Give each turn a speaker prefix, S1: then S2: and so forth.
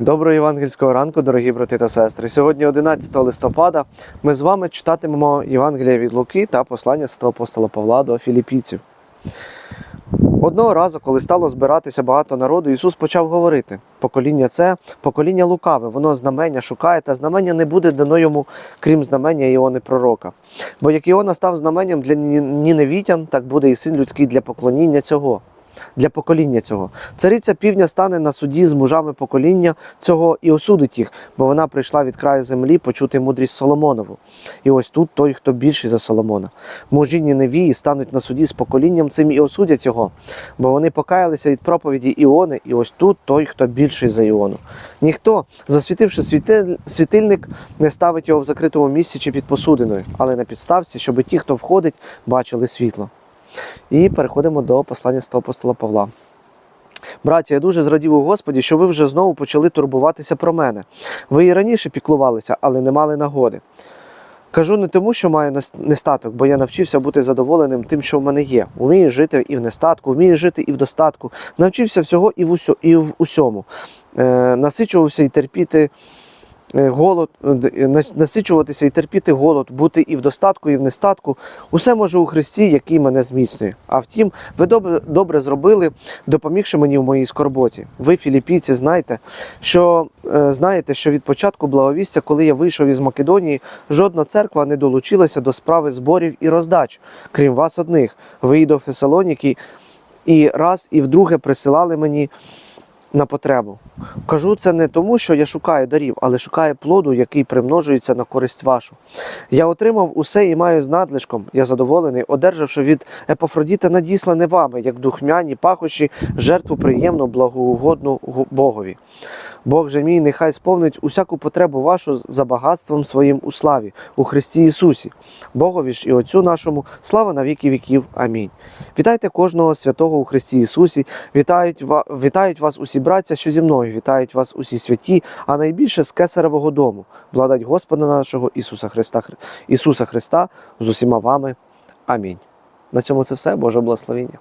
S1: Доброго євангельського ранку, дорогі брати та сестри. Сьогодні, 11 листопада, ми з вами читатимемо Євангелія від Луки та послання святого апостола Павла до філіпійців. Одного разу, коли стало збиратися багато народу, Ісус почав говорити: покоління це покоління лукаве, воно знамення шукає, та знамення не буде дано йому, крім знамення Іони Пророка. Бо як Іона став знаменням для ніневітян, так буде і син людський для поклоніння цього. Для покоління цього. Цариця півдня стане на суді з мужами покоління цього і осудить їх, бо вона прийшла від краю землі почути мудрість Соломонову. І ось тут той, хто більший за Соломона. Мужі Ніневії стануть на суді з поколінням цим і осудять його, бо вони покаялися від проповіді Іони, і ось тут той, хто більший за Іону. Ніхто, засвітивши світильник, не ставить його в закритому місці чи під посудиною, але на підставці, щоб ті, хто входить, бачили світло. І переходимо до послання апостола Павла. Браті, я дуже зрадів у Господі, що ви вже знову почали турбуватися про мене. Ви і раніше піклувалися, але не мали нагоди. Кажу не тому, що маю нестаток, бо я навчився бути задоволеним тим, що в мене є. Умію жити і в нестатку, вмію жити і в достатку. Навчився всього і в, усьому. Е, насичувався і терпіти голод, е, д- е, нас- насичуватися і терпіти голод, бути і в достатку, і в нестатку. Усе можу у Христі, який мене зміцнює. А втім, ви добре, добре зробили, допомігши мені в моїй скорботі. Ви, філіпійці, знаєте, що е, знаєте, що від початку благовістя, коли я вийшов із Македонії, жодна церква не долучилася до справи зборів і роздач, крім вас одних. Ви і до Фесалоніки, і раз, і вдруге присилали мені на потребу. Кажу це не тому, що я шукаю дарів, але шукаю плоду, який примножується на користь вашу. Я отримав усе і маю з надлишком. Я задоволений, одержавши від Епафродіта надіслане вами, як духмяні пахощі, жертву приємну, благоугодну Богові. Бог же мій, нехай сповнить усяку потребу вашу за багатством своїм у славі, у Христі Ісусі. Богові ж і Отцю нашому, слава на віки віків. Амінь. Вітайте кожного святого у Христі Ісусі. Вітають, вітають вас усі браття, що зі мною. Вітають вас усі святі, а найбільше з кесаревого дому. Благодать Господа нашого Ісуса Христа, Ісуса Христа з усіма вами. Амінь. На цьому це все. Боже благословіння.